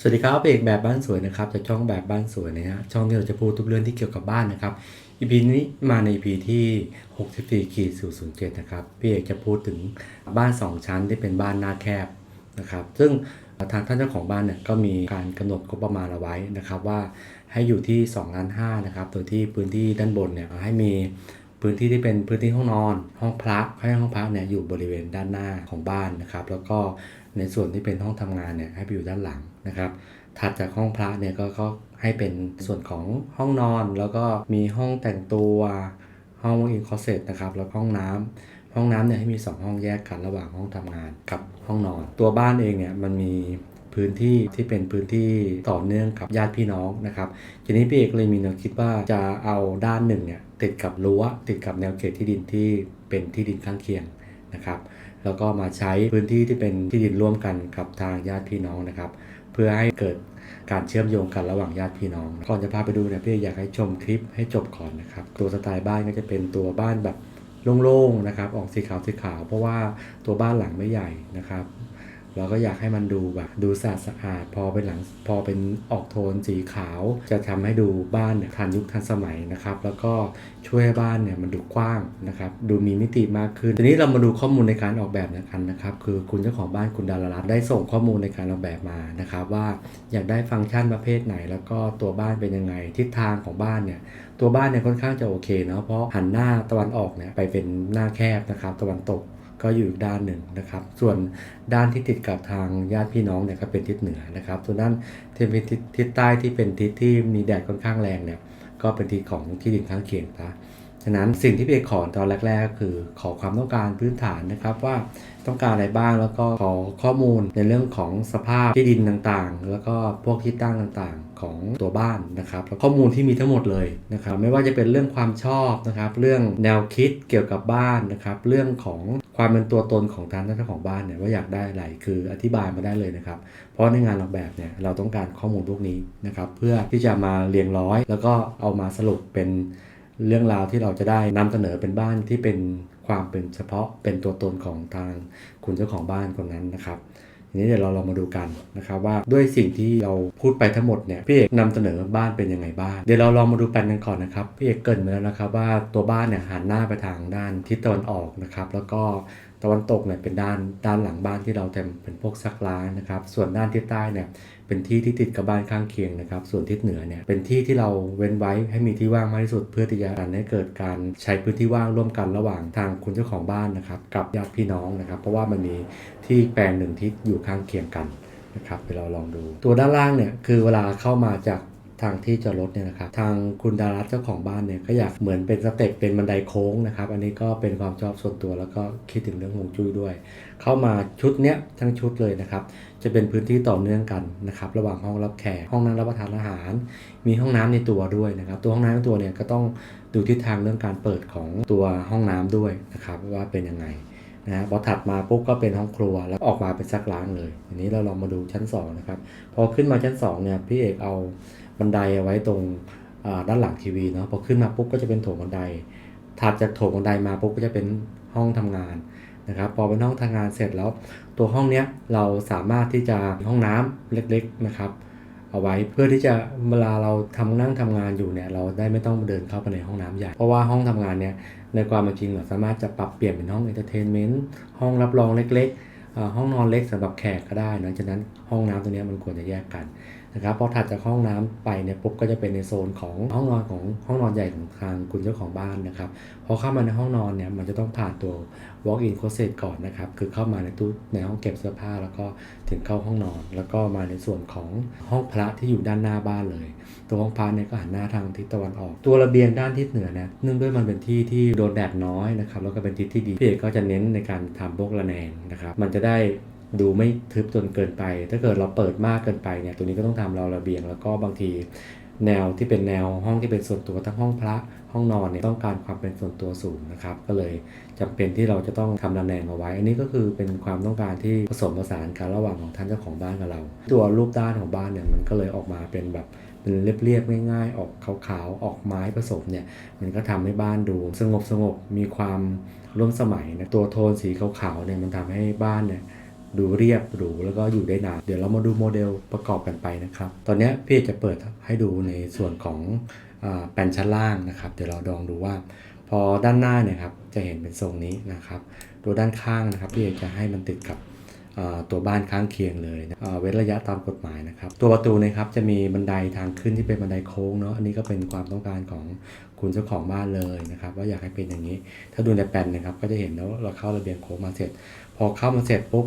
สวัสดีครับเอกแบบบ้านสวยนะครับจากช่องแบบบ้านสวยนะฮะช่องที่เราจะพูดทุกเรื่องที่เกี่ยวกับบ้านนะครับ EP นี้มาใน EP ที่ 64ขีด007นะครับพี่เอกจะพูดถึงบ้าน 2 ชั้นที่เป็นบ้านหน้าแคบนะครับ ซึ่งทางท่านเจ้าของบ้านเนี่ยก็มีการกำหนดงบประมาณเอาไว้นะครับว่าให้อยู่ที่2ล้าน5นะครับโดยที่พื้นที่ด้านบนเนี่ยให้มีพื้นที่ที่เป็นพื้นที่ห้องนอน ห้องพระให้ห้องพระเนี่ยอยู่บริเวณด้านหน้าของบ้านนะครับแล้วก็ในส่วนที่เป็นห้องทำงานเนี่ยให้ไปอยู่ด้านหลัง นะครับถัดจากห้องพระเนี่ยก็ก็ให้เป็นส่วนของห้องนอน แล้วก็มีห้องแต่งตัวห้องอินคอเซตนะครับแล้วห้องน้ำห้องน้ำเนี่ยให้มี 2 ห้องแยกกันระหว่างห้องทำงานกับห้องนอน ตัวบ้านเองเนี่ยมันมีพื้นที่ที่เป็นพื้นที่ต่อเนื่องกับญาติพี่น้องนะครับทีนี้พี่เอกเลยมีแนวคิดว่าจะเอาด้านหนึ่งเนี่ยติดกับรั้วติดกับแนวเขตที่ดินที่เป็นที่ดินข้างเคียงนะครับ แล้วก็มาใช้พื้นที่ที่เป็นที่ดินร่วมกันกับทางญาติพี่น้องนะครับ เพื่อให้เกิดการเชื่อมโยงกันระหว่างญาติพี่น้อง ก่อนจะพาไปดูเนี่ยพี่อยากให้ชมคลิปให้จบก่อนนะครับ ตัวสไตล์บ้านก็จะเป็นตัวบ้านแบบโล่งๆนะครับ ออกสีขาวสีขาวเพราะว่าตัวบ้านหลังไม่ใหญ่นะครับ เราก็อยากให้มันดูแบบดูสะอาดสะอาดพอเป็นหลังพอเป็นออกโทนสีขาว จะทำให้ดูบ้านเนี่ยทันยุคทันสมัยนะครับ แล้วก็ช่วยให้บ้านเนี่ยมันดูกว้างนะครับดูมีมิติมากขึ้น ทีนี้เรามาดูข้อมูลในการออกแบบกันนะครับ คือคุณเจ้าของบ้านคุณดารารัตได้ส่งข้อมูลในการออกแบบมานะครับ ว่าอยากได้ฟังก์ชันประเภทไหน แล้วก็ตัวบ้านเป็นยังไงทิศทางของบ้านเนี่ยตัวบ้านเนี่ยค่อนข้างจะโอเคเนาะเพราะหันหน้าตะวันออกเนี่ยไปเป็นหน้าแคบนะครับตะวันตก ก็อยู่อีกด้านหนึ่งนะครับ ส่วนด้านที่ติดกับทางญาติพี่น้องเนี่ยก็เป็นทิศเหนือนะครับ ส่วนด้านที่เป็นทิศทิศใต้ที่เป็นทิศที่มีแดดค่อนข้างแรงเนี่ยก็เป็นทิศของที่ดินข้างเคียงนะ ฉะนั้นสิ่งที่พี่เอกขอตอนแรกๆก็คือขอความต้องการพื้นฐานนะครับว่าต้องการอะไรบ้างแล้วก็ขอข้อมูลในเรื่องของสภาพที่ดินต่างๆ แล้วก็พวกที่ตั้งต่างๆ ของตัวบ้านนะครับแล้วข้อมูลที่มีทั้งหมดเลยนะครับไม่ว่าจะเป็นเรื่องความชอบนะครับเรื่องแนวคิดเกี่ยวกับบ้านนะครับเรื่องของความเป็นตัวตนของทางเจ้าของบ้านเนี่ยว่าอยากได้อะไรคืออธิบายมาได้เลยนะครับเพราะในงานออกแบบเนี่ยเราต้องการข้อมูลพวกนี้นะครับเพื่อที่จะมาเรียงร้อย แล้วก็เอามาสรุปเป็น เรื่องราวที่เราจะได้นำเสนอเป็นบ้านที่เป็นความเป็นเฉพาะเป็นตัวตนของทางคุณเจ้าของบ้านคนนั้นนะครับทีนี้เดี๋ยวเราลองมาดูกันนะครับว่าด้วยสิ่งที่เราพูดไปทั้งหมดเนี่ยพี่เอกนำเสนอบ้านเป็นยังไงบ้างเดี๋ยวเราลองมาดูแปลนกันก่อนนะครับพี่เอกเกินมาแล้วนะครับว่าตัวบ้านเนี่ยหันหน้าไปทางด้านทิศตะวันออกนะครับแล้วก็ตะวันตกเนี่ยเป็นด้านด้านหลังบ้านที่เราทำเป็นพวกซักล้างนะครับส่วนด้านทิศใต้เนี่ย เป็นที่ที่ติดกับบ้านข้างเคียงนะครับ ส่วนทิศเหนือเนี่ยเป็นที่ที่เราเว้นไว้ให้มีที่ว่างมากที่สุด เพื่อที่จะให้เกิดการใช้พื้นที่ว่างร่วมกันระหว่างทางคุณเจ้าของบ้านนะครับ กับญาติพี่น้องนะครับ เพราะว่ามันมีที่แปลงหนึ่งที่อยู่ข้างเคียงกันนะครับเดี๋ยวเราลองดู ตัวด้านล่างเนี่ยคือเวลาเข้ามาจาก ทางที่จอดรถเนี่ยนะครับทางคุณดารัตเจ้าของบ้านเนี่ยก็อยากเหมือนเป็นสเต็ปเป็นบันไดโค้งนะครับอันนี้ก็เป็นความชอบส่วนตัวแล้วก็คิดถึงเรื่องฮวงจุ้ยด้วย เข้ามาชุดเนี้ยทั้งชุดเลยนะครับจะเป็นพื้นที่ต่อเนื่องกันนะครับระหว่างห้องรับแขกห้องนั่งรับประทานอาหาร มีห้องน้ำในตัวด้วยนะครับตัวห้องน้ำในตัวเนี่ยก็ต้องดูทิศทางเรื่องการเปิดของตัวห้องน้ำด้วยนะครับว่าเป็นยังไงนะฮะพอถัดมาปุ๊บก็เป็นห้องครัวแล้วออกมาเป็นซักล้างเลยทีนี้เราลองมาดูชั้น2นะครับพอขึ้นมาชั้น2เนี่ยพี่เอกเอา บันไดเอาไว้ตรงด้านหลังทีวีเนาะพอขึ้นมาปุ๊บก็จะเป็นโถงบันได ถัดจากโถงบันไดมาปุ๊บก็จะเป็นห้องทำงานนะครับพอเป็นห้องทำงานเสร็จแล้ว ตัวห้องเนี้ยเราสามารถที่จะห้องน้ำเล็กๆนะครับเอาไว้เพื่อที่จะเวลาเราทำนั่งทำงานอยู่เนี่ยเราได้ไม่ต้องเดินเข้าไปในห้องน้ำใหญ่ เพราะว่าห้องทำงานเนี่ยในความเป็นจริงเราสามารถจะปรับเปลี่ยนเป็นห้องเอนเตอร์เทนเมนต์ห้องรับรองเล็กๆห้องนอนเล็กสำหรับแขกก็ได้นะฉะนั้นห้องน้ำตัวเนี้ยมันควรจะแยกกัน นะครับพอถัดจากห้องน้ำไปเนี่ยปุ๊บก็จะเป็นในโซนของห้องนอนของห้องนอนใหญ่ของทางคุณเจ้าของบ้านนะครับพอเข้ามาในห้องนอนเนี่ยมันจะต้องผ่านตัว walk-in closet ก่อนนะครับคือเข้ามาในตู้ในห้องเก็บเสื้อผ้าแล้วก็ถึงเข้าห้องนอน แล้วก็มาในส่วนของห้องพระที่อยู่ด้านหน้าบ้านเลย ตัวห้องพระเนี่ยก็หันหน้าทางทิศตะวันออก ตัวระเบียงด้านทิศเหนือเนี่ยเนื่องด้วยมันเป็นที่ที่โดนแดดน้อยนะครับแล้วก็เป็นทิศที่ดีพี่เอกก็จะเน้นในการทำพวกระแนงนะครับมันจะได้ ดูไม่ทึบจนเกินไป ถ้าเกิดเราเปิดมากเกินไปเนี่ยตัวนี้ก็ต้องทำเราระเบียง แล้วก็บางทีแนวที่เป็นแนวห้องที่เป็นส่วนตัวทั้งห้องพระห้องนอนเนี่ยต้องการความเป็นส่วนตัวสูงนะครับ ก็เลยจำเป็นที่เราจะต้องทำระแนงเอาไว้ อันนี้ก็คือเป็นความต้องการที่ผสมผสานกันระหว่างของท่านเจ้าของบ้านกับเรา ตัวรูปด้านของบ้านเนี่ยมันก็เลยออกมาเป็นแบบเป็นเรียบๆง่ายๆ ออกขาวๆออกไม้ผสมเนี่ยมันก็ทำให้บ้านดูสงบสงบมีความร่วมสมัยนะตัวโทนสีขาวๆเนี่ยมันทำให้บ้านเนี่ย ดูเรียบหรูแล้วก็อยู่ได้นาน เดี๋ยวเรามาดูโมเดลประกอบกันไปนะครับ ตอนนี้พี่จะเปิดให้ดูในส่วนของอแปลนชั้นล่างนะครับ เดี๋ยวเราลองดูว่า พอด้านหน้าเนี่ยครับจะเห็นเป็นทรงนี้นะครับ ตัวด้านข้างนะครับพี่จะให้มันติดกับตัวบ้านข้างเคียงเลยนะเว้นระยะตามกฎหมายนะครับ ตัวประตูนะครับจะมีบันไดทางขึ้นที่เป็นบันไดโค้งเนาะอันนี้ก็เป็นความต้องการของคุณเจ้าของบ้านเลยนะครับ ว่าอยากให้เป็นอย่างนี้ ถ้าดูในแปลนนะครับ ก็จะเห็นแล้วเราเข้าระเบียงโค้งมาเสร็จ พอเข้ามาเสร็จปุ๊บ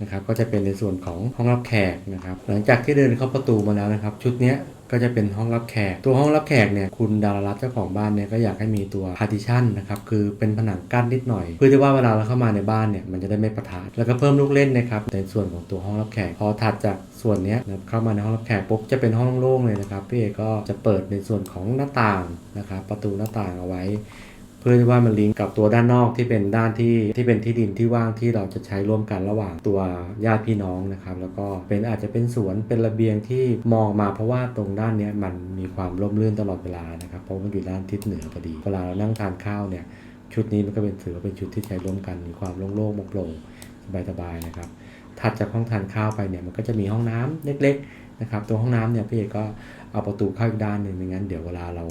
นะครับก็จะเป็นในส่วนของห้องรับแขกนะครับหลังจากที่เดินเข้าประตูมาแล้วนะครับ ชุดนี้ก็จะเป็นห้องรับแขก ตัวห้องรับแขกเนี่ยคุณดารารัตเจ้าของบ้านเนี่ยก็อยากให้มีตัว partition นะครับคือเป็นผนังกั้นนิดหน่อย เพื่อที่ว่าเวลาเราเข้ามาในบ้านเนี่ยมันจะได้ไม่ปะทะแล้วก็เพิ่มลูกเล่นนะครับในส่วนของตัวห้องรับแขก พอถัดจากส่วนนี้นะเข้ามาในห้องรับแขกปุ๊บจะเป็นห้องโล่งๆเลยนะครับพี่เอก็จะเปิดในส่วนของหน้าต่างนะครับประตูหน้าต่างเอาไว้ เพื่อที่ว่ามันลิงก์กับตัวด้านนอกที่เป็นด้านที่ที่เป็นที่ดินที่ว่างที่เราจะใช้ร่วมกันระหว่างตัวญาติพี่น้องนะครับ แล้วก็เป็นอาจจะเป็นสวนเป็นระเบียงที่มองมาเพราะว่าตรงด้านนี้มันมีความร่มรื่นตลอดเวลานะครับเพราะมันอยู่ด้านทิศเหนือพอดีเวลาเรานั่งทานข้าวเนี่ยชุดนี้มันก็เป็นถือว่าเป็นชุดที่ใช้ร่วมกันมีความโล่งๆโปร่งๆสบายๆนะครับถัดจากห้องทานข้าวไปเนี่ยมันก็จะมีห้องน้ำเล็ก ๆ นะครับตัวห้องน้ำเนี่ยพี่เอกก็เอาประตูเข้าอีกด้านหนึ่งไม่งั้นเดี๋ยวเวลาเรา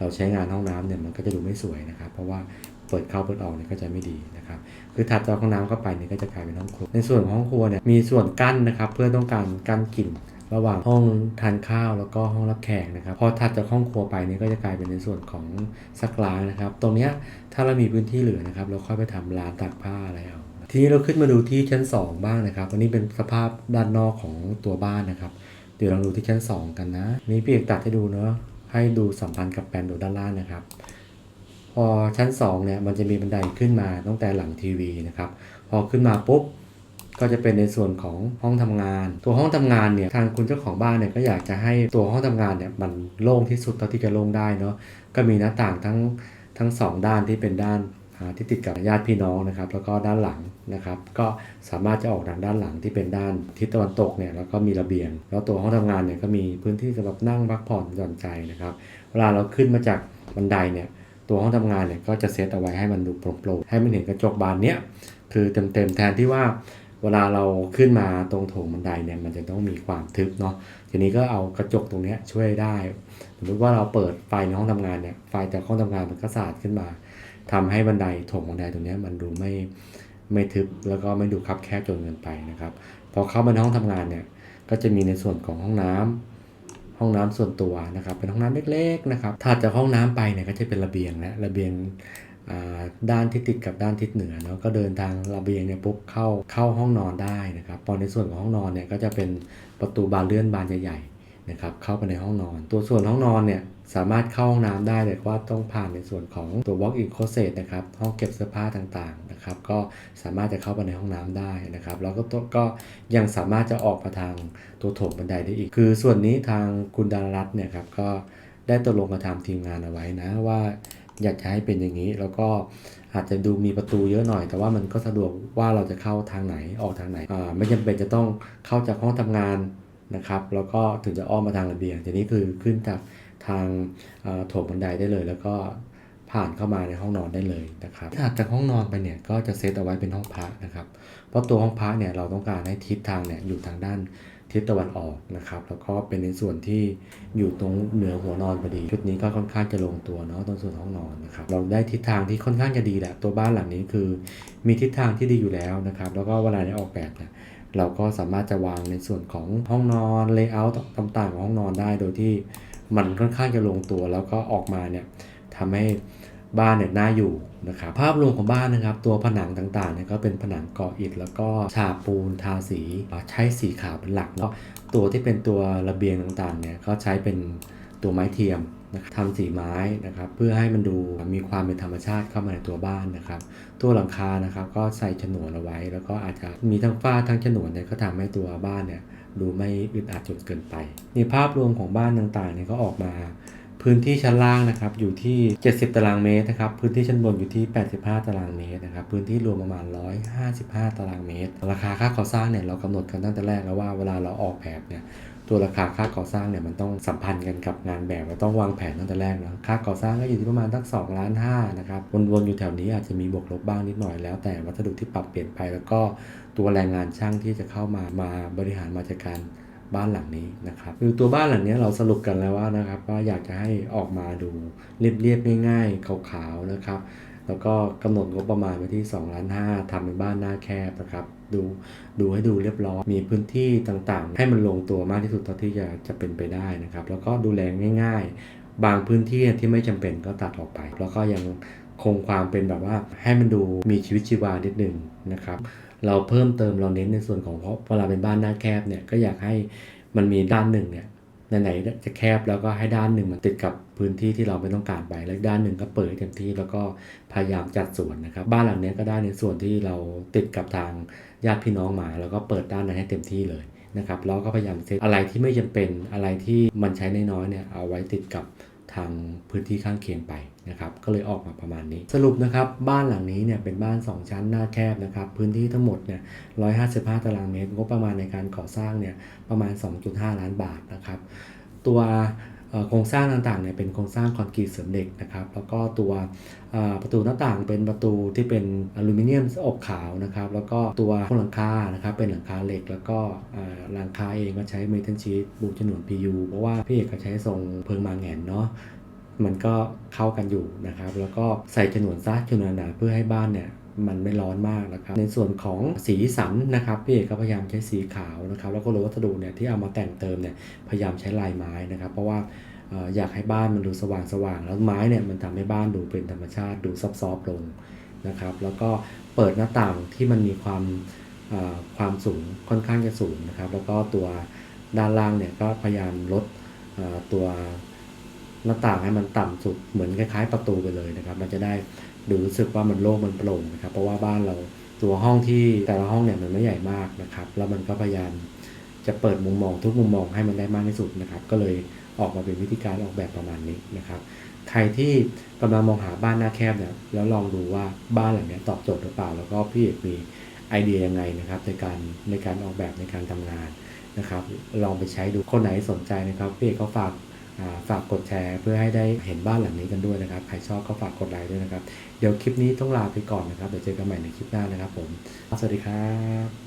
เราใช้งานห้องน้ำเนี่ยมันก็จะดูไม่สวยนะครับ เพราะว่าเปิดเข้าเปิดออกเนี่ยก็จะไม่ดีนะครับ คือถัดจากห้องน้ำเข้าไปเนี่ยก็จะกลายเป็นห้องครัว ในส่วนของห้องครัวเนี่ยมีส่วนกั้นนะครับ เพื่อต้องการกั้นกลิ่นระหว่างห้องทานข้าวแล้วก็ห้องรับแขกนะครับ พอถัดจากห้องครัวไปเนี่ยก็จะกลายเป็นในส่วนของซักล้างนะครับ ตรงเนี้ยถ้าเรามีพื้นที่เหลือนะครับ เราค่อยไปทำร้านตากผ้าอะไรเอาทีนี้เราขึ้นมาดูที่ชั้น 2 บ้างนะครับอันนี้เป็นสภาพด้านนอกของตัวบ้านนะครับ เดี๋ยวเราดูที่ชั้น 2 กันนะนี่พี่เอกตัดให้ดูเนาะ ให้ดูสัมพันธ์กับแปลนดูด้านล่างนะครับ พอชั้น2เนี่ยมันจะมีบันไดขึ้นมาตั้งแต่หลังทีวีนะครับ พอขึ้นมาปุ๊บก็จะเป็นในส่วนของห้องทำงาน ตัวห้องทำงานเนี่ยทางคุณเจ้าของบ้านเนี่ยก็อยากจะให้ตัวห้องทำงานเนี่ยมันโล่งที่สุดเท่าที่จะโล่งได้เนาะก็มีหน้าต่างทั้งทั้งสองด้านที่เป็นด้าน ที่ติดกับญาติพี่น้องนะครับ แล้วก็ด้านหลังนะครับ ก็สามารถจะออกทางด้านหลังที่เป็นด้านทิศตะวันตกเนี่ยแล้วก็มีระเบียง แล้วตัวห้องทำงานเนี่ยก็มีพื้นที่สำหรับนั่งพักผ่อนหย่อนใจนะครับ เวลาเราขึ้นมาจากบันไดเนี่ยตัวห้องทำงานเนี่ยก็จะเซตเอาไว้ให้มันดูโปร่งๆให้มันเห็นกระจกบานเนี้ยคือเต็มๆแทนที่ว่าเวลาเราขึ้นมาตรงโถงบันไดเนี่ยมันจะต้องมีความทึบเนาะทีนี้ก็เอากระจกตรงเนี้ยช่วยได้สมมติว่าเราเปิดไฟในห้องทำงานเนี่ยไฟจากห้องทำงานมันก็สาดขึ้นมา ทำให้บันไดโถงบันไดตรงนี้มันดูไม่ไม่ทึบแล้วก็ไม่ดูคับแคบจนเกินไปนะครับพอเข้ามาในห้องทำงานเนี่ยก็จะมีในส่วนของห้องน้ำห้องน้ำส่วนตัวนะครับ เป็นห้องน้ำเล็กๆนะครับถัดจากห้องน้ำไปเนี่ยก็จะเป็นระเบียงนะระเบียงอ่าด้านที่ติดกับด้านทิศเหนือเนาะก็เดินทางระเบียงเนี่ยปุ๊บเข้าเข้าห้องนอนได้นะครับพอในส่วนของห้องนอนเนี่ยก็จะเป็นประตูบานเลื่อนบานใหญ่ๆนะครับเข้าไปในห้องนอน ตัวส่วนห้องนอนเนี่ย สามารถเข้าห้องน้ำได้แต่ว่าต้องผ่านในส่วนของตัว walk-in closet นะครับห้องเก็บเสื้อผ้าต่างๆนะครับก็สามารถจะเข้าไปในห้องน้ำได้นะครับ แล้วก็ก็ยังสามารถจะออกมาทางตัวโถงบันไดได้อีก คือส่วนนี้ทางคุณดารรัตน์เนี่ยครับก็ได้ตกลงกับทางทีมงานเอาไว้นะว่าอยากจะให้เป็นอย่างนี้แล้วก็อาจจะดูมีประตูเยอะหน่อย แต่ว่ามันก็สะดวกว่าเราจะเข้าทางไหนออกทางไหนไม่จำเป็นจะต้องเข้าจากห้องทำงานนะครับ แล้วก็ถึงจะอ้อมมาทางระเบียงทีนี้คือขึ้นจาก ทางโถงบันไดได้เลย แล้วก็ผ่านเข้ามาในห้องนอนได้เลยนะครับถัดจากห้องนอนไปเนี่ยก็จะเซตเอาไว้เป็นห้องพักนะครับ เพราะตัวห้องพักเนี่ยเราต้องการให้ทิศทางเนี่ยอยู่ทางด้านทิศตะวันออกนะครับ แล้วก็เป็นในส่วนที่อยู่ตรงเหนือหัวนอนพอดี ชุดนี้ก็ค่อนข้างจะลงตัวเนาะตรงส่วนห้องนอนนะครับ เราได้ทิศทางที่ค่อนข้างจะดีแหละ ตัวบ้านหลังนี้คือ มีทิศทางที่ดีอยู่แล้วนะครับ แล้วก็เวลาได้ออกแบบเนี่ยเราก็สามารถจะวางในส่วนของห้องนอนเลเยอร์ต่างๆของห้องนอนได้โดยที่ มันค่อนข้างจะลงตัวแล้วก็ออกมาเนี่ยทำให้บ้านเนี่ยน่าอยู่นะครับภาพรวมของบ้านนะครับ ตัวผนังต่างๆเนี่ยก็เป็นผนังก่ออิฐแล้วก็ฉาบปูนทาสีใช้สีขาวเป็นหลักเนาะตัวที่เป็นตัวระเบียงต่างๆเนี่ยก็ใช้เป็นตัวไม้เทียมนะครับทำสีไม้นะครับ เพื่อให้มันดูมีความเป็นธรรมชาติเข้ามาในตัวบ้านนะครับ ตัวหลังคานะครับก็ใส่ฉนวนเอาไว้ แล้วก็อาจจะมีทั้งฝ้าทั้งฉนวนเนี่ยก็ทำให้ตัวบ้านเนี่ย ดูไม่อึดอัดจนเกินไปนี่ภาพรวมของบ้านต่างๆเนี่ยก็ออกมาพื้นที่ชั้นล่างนะครับอยู่ที่ 70 ตารางเมตรนะครับพื้นที่ชั้นบนอยู่ที่ 85 ตารางเมตรนะครับพื้นที่รวมประมาณ 155 ตารางเมตร ราคาค่าก่อสร้างเนี่ยเรากำหนดกันตั้งแต่แรกแล้วว่าเวลาเราออกแบบเนี่ย ตัวราคาค่าก่อสร้างเนี่ยมันต้องสัมพันธ์กันกับงานแบบเราต้องวางแผนตั้งแต่แรกนะค่าก่อสร้างก็อยู่ที่ประมาณตั้ง2ล้าน5นะครับวนๆอยู่แถวนี้อาจจะมีบวกลบบ้างนิดหน่อยแล้ว แต่วัสดุที่ปรับเปลี่ยนไปแล้วก็ตัวแรงงานช่างที่จะเข้ามามาบริหารมาจัดการบ้านหลังนี้นะครับคือตัวบ้านหลังนี้เราสรุปกันแล้วว่านะครับว่าอยากจะให้ออกมาดูเรียบๆง่ายๆขาวๆนะครับ แล้วก็กำหนดงบประมาณไว้ที่2ล้าน5ทำเป็นบ้านหน้าแคบนะครับ ดูดูให้ดูเรียบร้อย มีพื้นที่ต่างๆ ให้มันลงตัวมากที่สุดเท่าที่จะจะเป็นไปได้นะครับ แล้วก็ดูแลง่าย ๆ บางพื้นที่ที่ไม่จำเป็นก็ตัดออกไป แล้วก็ยังคงความเป็นแบบว่าให้มันดูมีชีวิตชีวานิดนึงนะครับ เราเพิ่มเติมเราเน้นในส่วนของเพราะเวลาเป็นบ้านหน้าแคบเนี่ยก็อยากให้มันมีด้านหนึ่งเนี่ย ไหนๆจะแคบแล้วก็ให้ด้านหนึ่งมันติดกับพื้นที่ที่เราไม่ต้องการไปแล้วด้านหนึ่งก็เปิดให้เต็มที่แล้วก็พยายามจัดส่วนนะครับ บ้านหลังนี้ก็ได้ในส่วนที่เราติดกับทางญาติพี่น้องมา แล้วก็เปิดด้านนั้นให้เต็มที่เลยนะครับแล้วก็พยายามเซตอะไรที่ไม่จำเป็นอะไรที่มันใช้น้อยๆเนี่ยเอาไว้ติดกับ ทางพื้นที่ข้างเคียงไปนะครับก็เลยออกมาประมาณนี้ สรุปนะครับบ้านหลังนี้เนี่ยเป็นบ้าน 2 ชั้นหน้าแคบนะครับพื้นที่ทั้งหมดเนี่ย155 ตารางเมตรงบประมาณในการก่อสร้างเนี่ยประมาณ 2.5 ล้านบาทนะครับตัว โครงสร้างต่างๆเนี่ยเป็นโครงสร้างคอนกรีตเสริมเหล็กนะครับ แล้วก็ตัวประตูหน้าต่างเป็นประตูที่เป็นอลูมิเนียมอบขาวนะครับ แล้วก็ตัวโครงหลังคานะครับเป็นหลังคาเหล็ก แล้วก็หลังคาเองก็ใช้เมทัลชีตบูฉนวน PU เพราะว่าพี่เอกก็ใช้ทรงเพิงมาแงนเนาะมันก็เข้ากันอยู่นะครับ แล้วก็ใส่ฉนวนซะฉนวนหนาเพื่อให้บ้านเนี่ย มันไม่ร้อนมากนะครับ ในส่วนของสีสันนะครับพี่เอกก็พยายามใช้สีขาวนะครับแล้วก็โลวัสดุเนี่ยที่เอามาแต่งเติมเนี่ยพยายามใช้ลายไม้นะครับ เพราะว่าอยากให้บ้านมันดูสว่างสว่างๆแล้วไม้เนี่ยมันทำให้บ้านดูเป็นธรรมชาติดูซอฟๆลงนะครับ แล้วก็เปิดหน้าต่างที่มันมีความความสูงค่อนข้างจะสูงนะครับ แล้วก็ตัวด้านล่างเนี่ยก็พยายามลดตัวหน้าต่างให้มันต่ำสุดเหมือนคล้าย ๆ ประตูไปเลยนะครับ มันจะได้ ดูรู้สึกว่ามันโล่งมันโปร่งนะครับ เพราะว่าบ้านเราตัวห้องที่แต่ละห้องเนี่ยมันไม่ใหญ่มากนะครับ แล้วมันก็พยายามจะเปิดมุมมองทุกมุมมองให้มันได้มากที่สุดนะครับ ก็เลยออกมาเป็นวิธีการออกแบบประมาณนี้นะครับ ใครที่กำลังมองหาบ้านหน้าแคบเนี่ยแล้วลองดูว่าบ้านหลังนี้ตอบโจทย์หรือเปล่า แล้วก็พี่เอกมีไอเดียยังไงนะครับในการในการออกแบบในการทำงานนะครับ ลองไปใช้ดูคนไหนสนใจนะครับพี่เอกก็ฝาก ฝากกดแชร์เพื่อให้ได้เห็นบ้านหลังนี้กันด้วยนะครับ ใครชอบก็ฝากกดไลค์ด้วยนะครับ เดี๋ยวคลิปนี้ต้องลาไปก่อนนะครับ เดี๋ยวเจอกันใหม่ในคลิปหน้านะครับผม สวัสดีครับ